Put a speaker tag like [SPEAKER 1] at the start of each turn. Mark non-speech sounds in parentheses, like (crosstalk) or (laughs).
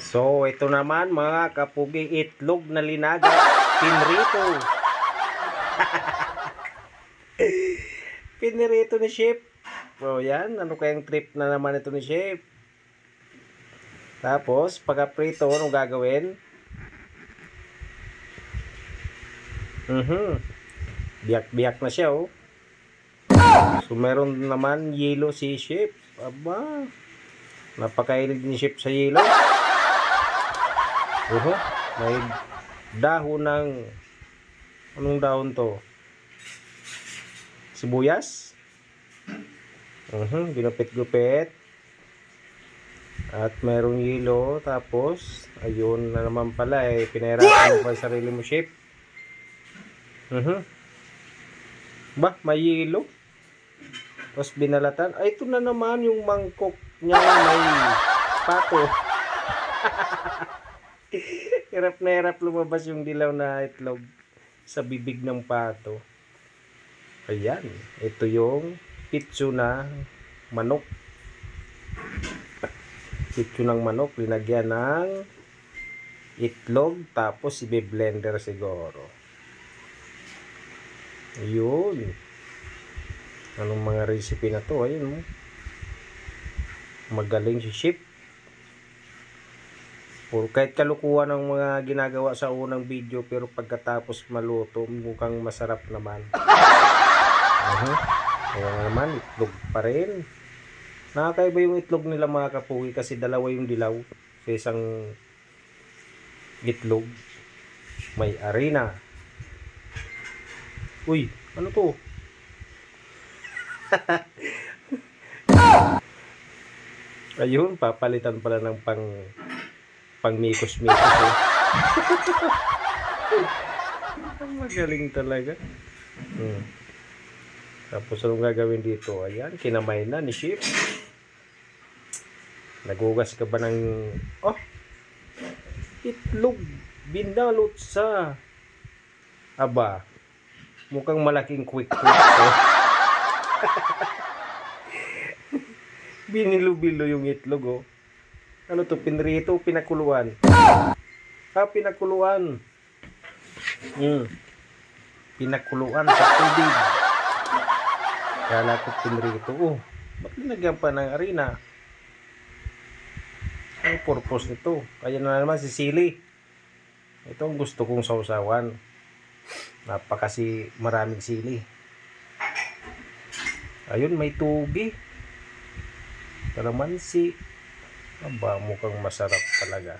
[SPEAKER 1] So, ito naman mga kapugi itlog na linaga, pinrito. (laughs) pinrito ni Chef. O yan, ano kayang trip na naman ito ni Chef? Tapos, pagka-prito, anong gagawin? Mhm. Biyak-biyak na siya, oh. So, meron naman yelo si Chef. Aba, napakailig ni Chef sa yelo. Oho, may dahon ng anong dahon to? Sibuyas? Mhm, ginupit-gupit. At merong yelo, tapos ayun na naman pala eh pinahirapan mo pa sarili mo, chef. Mhm. Ba, may yelo. Tapos binalatan. Ay, ito na naman yung mangkok niya may pato. (laughs) (laughs) hirap na hirap lumabas yung dilaw na itlog sa bibig ng pato. Ayan. Ito yung pitso na manok. Pitso ng manok. Linagyan ng itlog. Tapos i-blender siguro. Ayun. Anong mga recipe na to? Ayun mo. Magaling si Chef. Puro kahit kalukuhan ng mga ginagawa sa unang video pero pagkatapos maluto mukhang masarap naman. Uh-huh. Kaya naman itlog pa rin. Nakakaiba yung itlog nila mga kapugi kasi dalawa yung dilaw sa isang itlog. May arena. Uy, ano to? (laughs) Ayun, papalitan pala ng pang pang mikos-mikos. Eh. (laughs) Magaling talaga. Hmm. Tapos anong gagawin dito? Ayan, kinamay na ni Chef. Nagugas ka ba ng... Oh! Itlog. Binalot sa... Aba. Mukhang malaking quick-quick. Oh. (laughs) Binilo-bilo yung itlog, oh. Ano to? Pinrito, pinakuluan. Ah, pinakuluan. Hmm. Pinakuluan sa tubig. Kala ko pinrito. Oh, ba't linagyan pa ng arena? Ang purpose nito? Kaya na naman si Sili. Ito ang gusto kong sausawan. Napakasi maraming sili. Ayun, may tugi. Kalamansi. Aba, mukhang masarap talaga.